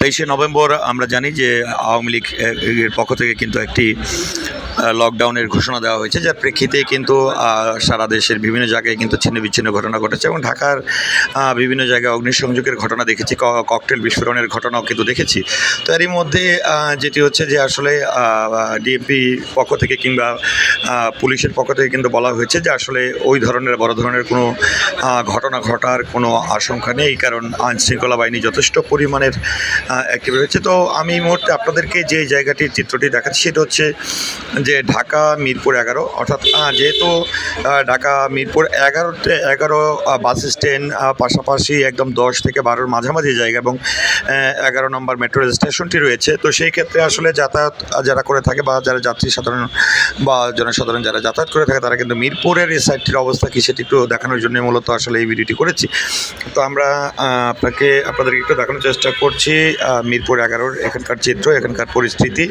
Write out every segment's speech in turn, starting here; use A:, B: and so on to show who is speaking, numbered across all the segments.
A: তেইশে নভেম্বর আমরা জানি যে আওয়ামী লীগ এর পক্ষ থেকে কিন্তু একটি লকডাউনের ঘোষণা দেওয়া হয়েছে, যার প্রেক্ষিতে কিন্তু সারা দেশের বিভিন্ন জায়গায় কিন্তু ছিন্ন বিচ্ছিন্ন ঘটনা ঘটেছে এবং ঢাকার বিভিন্ন জায়গায় অগ্নিসংযোগের ঘটনা দেখেছি ককটেল বিস্ফোরণের ঘটনাও কিন্তু দেখেছি। তো এরই মধ্যে যেটি হচ্ছে যে আসলে ডিএমপি পক্ষ থেকে কিংবা পুলিশের পক্ষ থেকে কিন্তু বলা হয়েছে যে আসলে ওই ধরনের, বড় ধরনের কোনো ঘটনা ঘটার কোনো আশঙ্কা নেই, কারণ আইন শৃঙ্খলা বাহিনী যথেষ্ট পরিমাণের অ্যাক্টিভ রয়েছে তো আমি এই মুহূর্তে আপনাদেরকে যে জায়গাটির চিত্রটি দেখাচ্ছি, সেটা হচ্ছে যে ঢাকা মিরপুর এগারো। অর্থাৎ যেহেতু ঢাকা মিরপুর এগারোতে এগারো বাস স্ট্যান্ড পাশাপাশি একদম দশ থেকে বারোর মাঝামাঝি জায়গা এবং এগারো নম্বর মেট্রো স্টেশনটি রয়েছে। তো সেই ক্ষেত্রে আসলে যাতায়াত যারা করে থাকে বা যারা যাত্রী সাধারণ বা জনসাধারণ যারা যাতায়াত করে থাকে, তারা কিন্তু মিরপুরের এই সাইডটির অবস্থা কি সেটি একটু দেখানোর জন্য মূলত আসলে এই ভিডিওটি করেছি। তো আমরা আপনাকে, আপনাদেরকে একটু দেখানোর চেষ্টা করছি। আহ, মিরপুর এগারোর এখানকার চিত্র এখানকার পরিস্থিতি।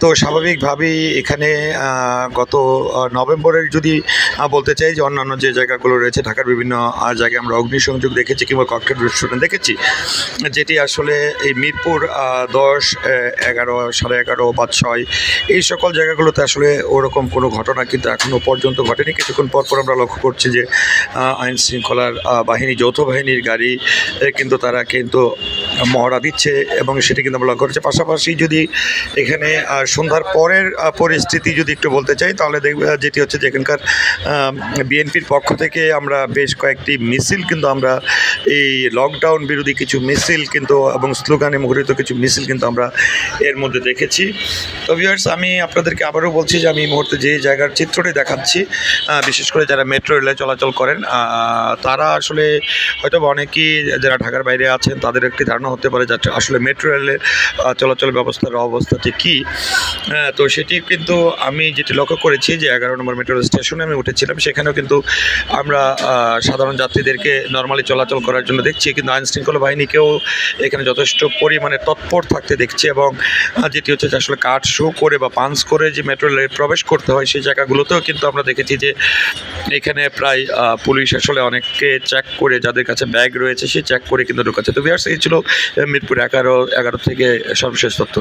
A: তো স্বাভাবিকভাবেই এখানে গত নভেম্বরের যদি বলতে চাই যে অন্যান্য যে জায়গাগুলো রয়েছে ঢাকার বিভিন্ন জায়গায় আমরা অগ্নিসংযোগ দেখেছি কিংবা ককটেল বিস্ফোরণ দেখেছি যেটি আসলে এই মিরপুর দশ এগারো সাড়ে এগারো বা ছয় এই সকল জায়গাগুলোতে আসলে ওরকম কোনো ঘটনা কিন্তু এখনও পর্যন্ত ঘটেনি। কিছুক্ষণ পর পর আমরা লক্ষ্য করছি যে আইন শৃঙ্খলার বাহিনী যৌথ বাহিনীর গাড়ি কিন্তু তারা কিন্তু মহড়া দিচ্ছে এবং সেটি কিন্তু আমরা লক্ষ্য করছি। পাশাপাশি যদি এখানে সন্ধ্যার পরের পরিস্থিতি যদি একটু বলতে চাই, তাহলে দেখবে যেটি হচ্ছে যে এখানকার বিএনপির পক্ষ থেকে আমরা বেশ কয়েকটি মিছিল কিন্তু আমরা, এই লকডাউন বিরোধী কিছু মিছিল কিন্তু এবং স্লোগানে মুখরিত কিছু মিছিল কিন্তু আমরা এর মধ্যে দেখেছি। তো ভিউয়ার্স আমি আপনাদেরকে আবারও বলছি যে আমি এই মুহূর্তে যে জায়গার চিত্রটি দেখাচ্ছি বিশেষ করে যারা মেট্রো রেলে চলাচল করেন তারা আসলে হয়তো অনেকেই যারা ঢাকার বাইরে আছেন, তাদের একটি ধারণা হতে পারে যে আসলে মেট্রো রেলের চলাচল ব্যবস্থার অবস্থাটি কী? হ্যাঁ, তো সেটি কিন্তু আমি যেটি লক্ষ্য করেছি যে এগারো নম্বর মেট্রো স্টেশনে আমি উঠেছিলাম। সেখানেও কিন্তু আমরা সাধারণ যাত্রীদেরকে নর্মালি চলাচল করার জন্য দেখছি। কিন্তু আইন শৃঙ্খলা বাহিনীকেও এখানে যথেষ্ট পরিমাণে তৎপর থাকতে দেখছি এবং যেটি হচ্ছে যে আসলে কার্ড শো করে বা পাঞ্চ করে যে মেট্রো রেলে প্রবেশ করতে হয় সেই জায়গাগুলোতেও কিন্তু আমরা দেখেছি যে এখানে প্রায় পুলিশ আসলে অনেককে চেক করে যাদের কাছে ব্যাগ রয়েছে সেই চেক করে কিন্তু ঢোকাচ্ছে। তো বিহার এই ছিল মিরপুর এগারো এগারো থেকে সর্বশেষ তথ্য।